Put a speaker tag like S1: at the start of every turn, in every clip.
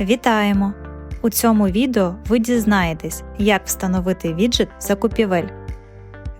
S1: Вітаємо! У цьому відео ви дізнаєтесь, як встановити віджит закупівель.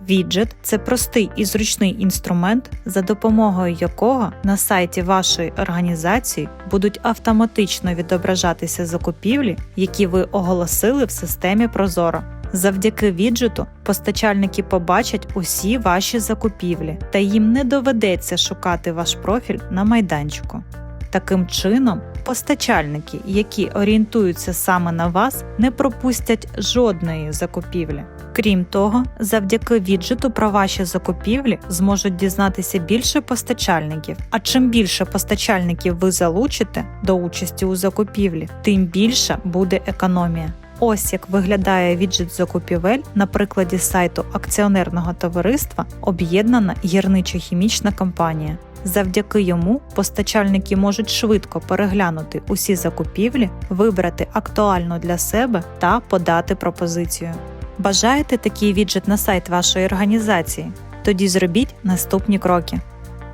S1: Віджит це простий і зручний інструмент, за допомогою якого на сайті вашої організації будуть автоматично відображатися закупівлі, які ви оголосили в системі Прозоро. Завдяки віджиту постачальники побачать усі ваші закупівлі, та їм не доведеться шукати ваш профіль на майданчику. Таким чином, постачальники, які орієнтуються саме на вас, не пропустять жодної закупівлі. Крім того, завдяки віджиту про ваші закупівлі зможуть дізнатися більше постачальників. А чим більше постачальників ви залучите до участі у закупівлі, тим більша буде економія. Ось як виглядає віджит закупівель на прикладі сайту акціонерного товариства Об'єднана гірничо-хімічна компанія. Завдяки йому постачальники можуть швидко переглянути усі закупівлі, вибрати актуальну для себе та подати пропозицію. Бажаєте такий віджит на сайт вашої організації? Тоді зробіть наступні кроки.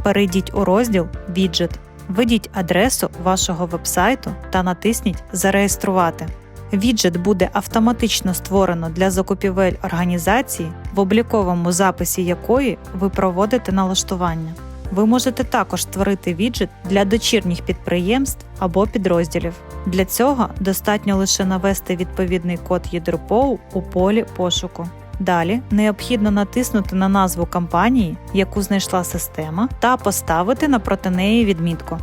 S1: Перейдіть у розділ Віджит, введіть адресу вашого вебсайту та натисніть Зареєструвати. Віджит буде автоматично створено для закупівель організації, в обліковому записі якої ви проводите налаштування. Ви можете також створити віджит для дочірніх підприємств або підрозділів. Для цього достатньо лише навести відповідний код ЄДРПОУ у полі пошуку. Далі необхідно натиснути на назву компанії, яку знайшла система, та поставити напроти неї відмітку.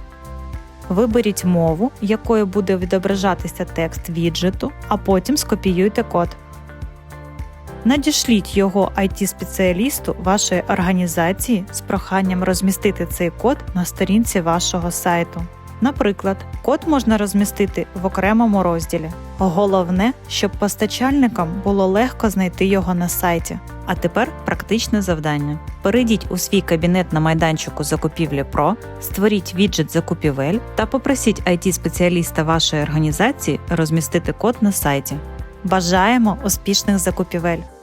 S1: Виберіть мову, якою буде відображатися текст віджиту, а потім скопіюйте код. Надішліть його IT-спеціалісту вашої організації з проханням розмістити цей код на сторінці вашого сайту. Наприклад, код можна розмістити в окремому розділі. Головне, щоб постачальникам було легко знайти його на сайті. А тепер практичне завдання. Перейдіть у свій кабінет на майданчику закупівлі ПРО, створіть віджит закупівель та попросіть IT-спеціаліста вашої організації розмістити код на сайті. Бажаємо успішних закупівель!